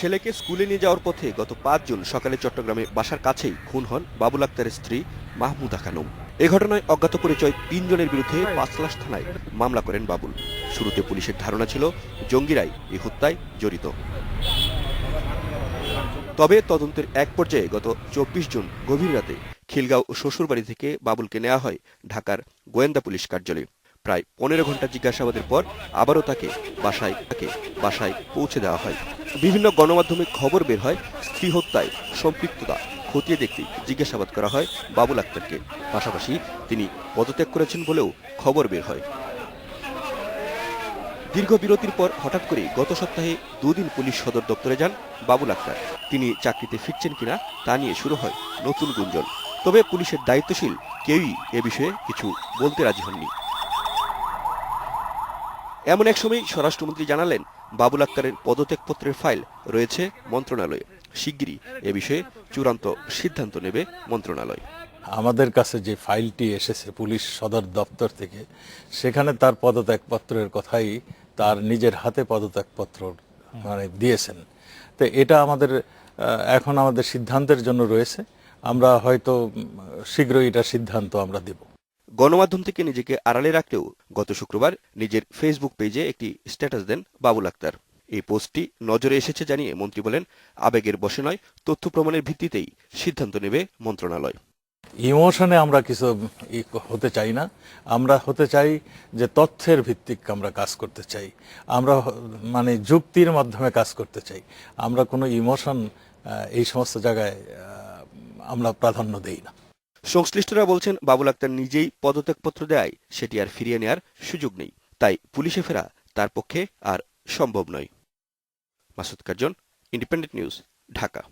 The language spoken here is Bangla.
ছেলেকে স্কুলে নিয়ে যাওয়ার পথে গত পাঁচ জুন সকালে চট্টগ্রামে বাসার কাছেই খুন হন বাবুল আক্তারের স্ত্রী মাহমুদা খানম। এ ঘটনায় অজ্ঞাত পরিচয় তিনজনের বিরুদ্ধে পাঁচলাশ থানায় মামলা করেন বাবুল। শুরুতে পুলিশের ধারণা ছিল জঙ্গিরাই এই হত্যায় জড়িত। তবে তদন্তের এক পর্যায়ে গত চব্বিশ জুন গভীর রাতে খিলগাঁও শ্বশুরবাড়ি থেকে বাবুলকে নেওয়া হয় ঢাকার গোয়েন্দা পুলিশ কার্যালয়ে। প্রায় পনেরো ঘণ্টা জিজ্ঞাসাবাদের পর আবারও তাকে বাসায় তাকে বাসায় পৌঁছে দেওয়া হয়। বিভিন্ন গণমাধ্যমে খবর বের হয়, স্ত্রী হত্যায় সম্পৃক্ততা খতিয়ে দেখতে জিজ্ঞাসাবাদ করা হয় বাবুল আক্তারকে। পাশাপাশি তিনি পদত্যাগ করেছেন বলেও খবর বের হয়। দীর্ঘ বিরতির পর হঠাৎ করে গত সপ্তাহে দুদিন পুলিশ সদর দপ্তরে যান বাবুল আক্তার। তিনি চাকরিতে ফিরছেন কিনা তা নিয়ে শুরু হয় নতুন গুঞ্জন। তবে পুলিশের দায়িত্বশীল কেউই এ বিষয়ে কিছু বলতে রাজি হননি। এমন এক সময় স্বরাষ্ট্রমন্ত্রী জানালেন, বাবুল আক্তারের পদত্যাগপত্রের ফাইল রয়েছে মন্ত্রণালয়ে। শিগগিরই এ বিষয়ে চূড়ান্ত সিদ্ধান্ত নেবে মন্ত্রণালয়। আমাদের কাছে যে ফাইলটি এসেছে পুলিশ সদর দপ্তর থেকে, সেখানে তার পদত্যাগপত্রের কথাই তার নিজের হাতে পদত্যাগপত্র মানে দিয়েছেন। তো এটা আমাদের এখন আমাদের সিদ্ধান্তের জন্য রয়েছে। আমরা হয়তো শীঘ্রই এটা সিদ্ধান্ত আমরা দেব। গণমাধ্যম থেকে নিজেকে আড়ালে রাখলেও গত শুক্রবার নিজের ফেসবুক পেজে একটি স্ট্যাটাস দেন বাবুল আক্তার। এই পোস্টটি নজরে এসেছে জানিয়ে মন্ত্রী বলেন, আবেগের বসে নয়, তথ্য প্রমাণের ভিত্তিতেই সিদ্ধান্ত নেবে মন্ত্রণালয়। ইমোশনে আমরা কিছু হতে চাই না। আমরা হতে চাই যে তথ্যের ভিত্তিক আমরা কাজ করতে চাই। আমরা মানে যুক্তির মাধ্যমে কাজ করতে চাই। আমরা কোনো ইমোশন এই সমস্ত জায়গায় আমরা প্রাধান্য দেই না। সংশ্লিষ্টরা বলছেন, বাবুল আক্তার নিজেই পদত্যাগপত্র দেয়, সেটি আর ফিরিয়ে নেয়ার সুযোগ নেই। তাই পুলিশে ফেরা তার পক্ষে আর সম্ভব নয়। Masud Karzon independent news Dhaka.